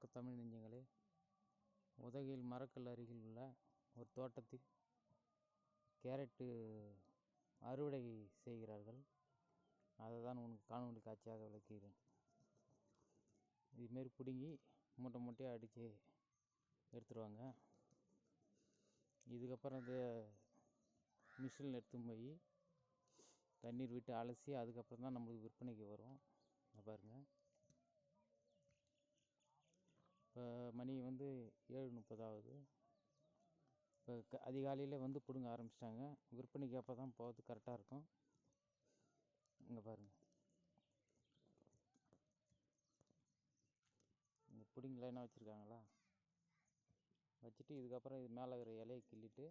வணக்கம் தமிழ் நெஞ்சங்களே. உதகையில் மரக்கல் அருகில் உள்ள ஒரு தோட்டத்தில் கேரட்டு அறுவடை செய்கிறார்கள். அதை தான் உனக்கு காணொலி காட்சியாக விளக்குகிறேன். இதுமாரி பிடுங்கி மூட்டை மூட்டையாக அடித்து எடுத்துருவாங்க. இதுக்கப்புறம் அது மிஷினில் எடுத்துன்னு போய் தண்ணீர் விட்டு அலசி அதுக்கப்புறம் தான் நம்மளுக்கு விற்பனைக்கு வரும். பாருங்கள் இப்போ மணி வந்து ஏழு முப்பது ஆகுது இப்போ க அதிகாலையில் வந்து பிடுங்க ஆரம்பிச்சிட்டாங்க. விற்பனைக்கு அப்போ தான் போகிறது கரெக்டாக இருக்கும். இங்கே பாருங்கள் இந்த பிடிங் லைனாக வச்சுருக்காங்களா? வச்சுட்டு இதுக்கப்புறம் இது மேலே இருக்கிற இலையை கிள்ளிட்டு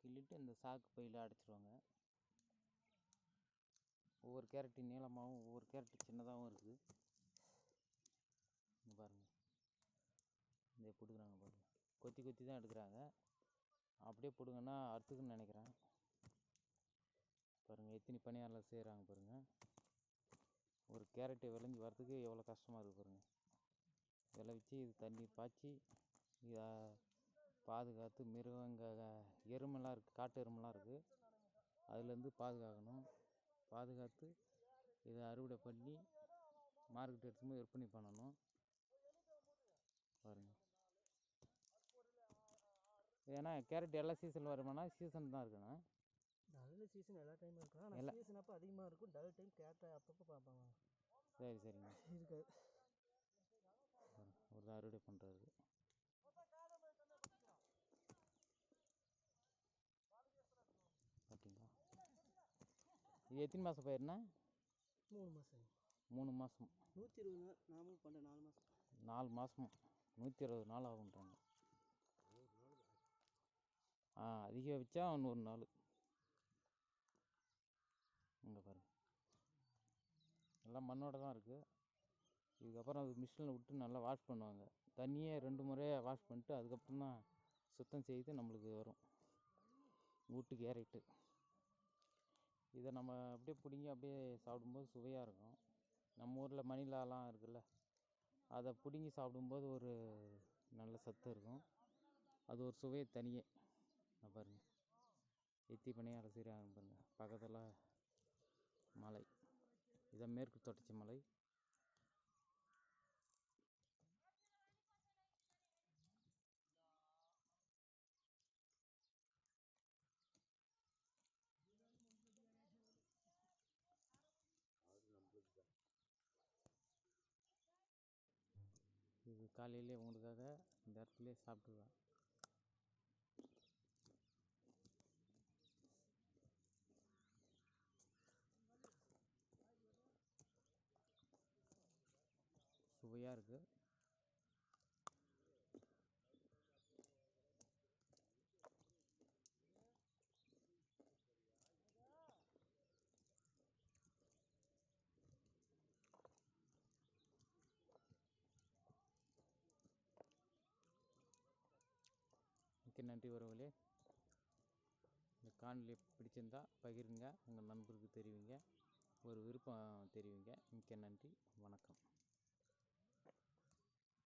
கிள்ளிட்டு இந்த சாக்கு பையில் அடைச்சிருவாங்க. ஒவ்வொரு கேரட்டு நீளமாகவும் ஒவ்வொரு கேரட்டு சின்னதாகவும் இருக்குது இங்கே பாருங்கள் இந்த பிடுக்குறாங்க பாருங்கள் கொத்தி கொத்தி தான் எடுக்கிறாங்க. அப்படியே பிடுங்கன்னா அறுத்துக்குன்னு நினைக்கிறேன். பாருங்கள் எத்தனை பணியாரில் செய்கிறாங்க பாருங்கள் ஒரு கேரட்டை விளைஞ்சி வரதுக்கு எவ்வளோ கஷ்டமாக இருக்குது பாருங்கள் விளைவிச்சு இது தண்ணி பாய்ச்சி இதை பாதுகாத்து மிருகங்க எருமெல்லாம் இருக்குது காட்டு எருமெல்லாம் இருக்குது அதுலேருந்து பாதுகாக்கணும். பாதுகாத்து இதை அறுவடை பண்ணி மார்க்கெட் எடுத்துன்னு போய் விற்பனை பண்ணணும். பாருங்கள் ஏன்னா கேரட் எல்லா சீசன் வருமானா சீசன் தான் இருக்குண்ணா நல்ல சீசன் எல்லா டைமும் இருக்கும். ஆனால் சீசன் அப்போ அதிகமாக இருக்கும். டல் டைம் கேட்ட அப்பப்போ பார்ப்பாங்க. சரி சரிங்க. ஒரு தான் அறுவடை பண்ணுறாரு இது எத்தனை மாதம் பயிர்னா மூணு மாதம் மூணு மாதம் நூற்றி இருபது நாள் நாமும் பண்ண நாலு மாதம் நாலு மாதம் நூற்றி இருபது நாள் ஆகுன்றாங்க ஆ அதிகபட்சம் நூறு நாள். இங்கே பாருங்க. எல்லாம் மண்ணோட தான் இருக்குது இதுக்கப்புறம் அது மிஷினில் விட்டு நல்லா வாஷ் பண்ணுவாங்க. தண்ணியே ரெண்டு முறையாக வாஷ் பண்ணிட்டு அதுக்கப்புறம் தான் சுத்தம் செய்து நம்மளுக்கு வரும். வீட்டு கேரட்டு இதை நம்ம அப்படியே பிடுங்கி அப்படியே சாப்பிடும்போது சுவையாக இருக்கும். நம்ம ஊரில் மணிலாலாம் இருக்குல்ல அதை பிடுங்கி சாப்பிடும்போது ஒரு நல்ல சத்து இருக்கும். அது ஒரு சுவையே தனியே. இங்க பாருங்கள் எத்தி பனையாக அலசிறாங்க பாருங்க. பக்கத்தில் மலை. இதான் மேற்கு தொடர்ச்சி மலை இது காலையிலே உங்களுக்காக இந்த இடத்துலயே சாப்பிட்டுருவேன் சுவையாக இருக்குது மிக்க நன்றி உறவுகளே. இந்த காணொலி பிடிச்சிருந்தா பகிருங்க. உங்கள் நண்பருக்கு தெரிவிங்க. ஒரு விருப்பம் தெரிவிங்க. மிக்க நன்றி. வணக்கம்.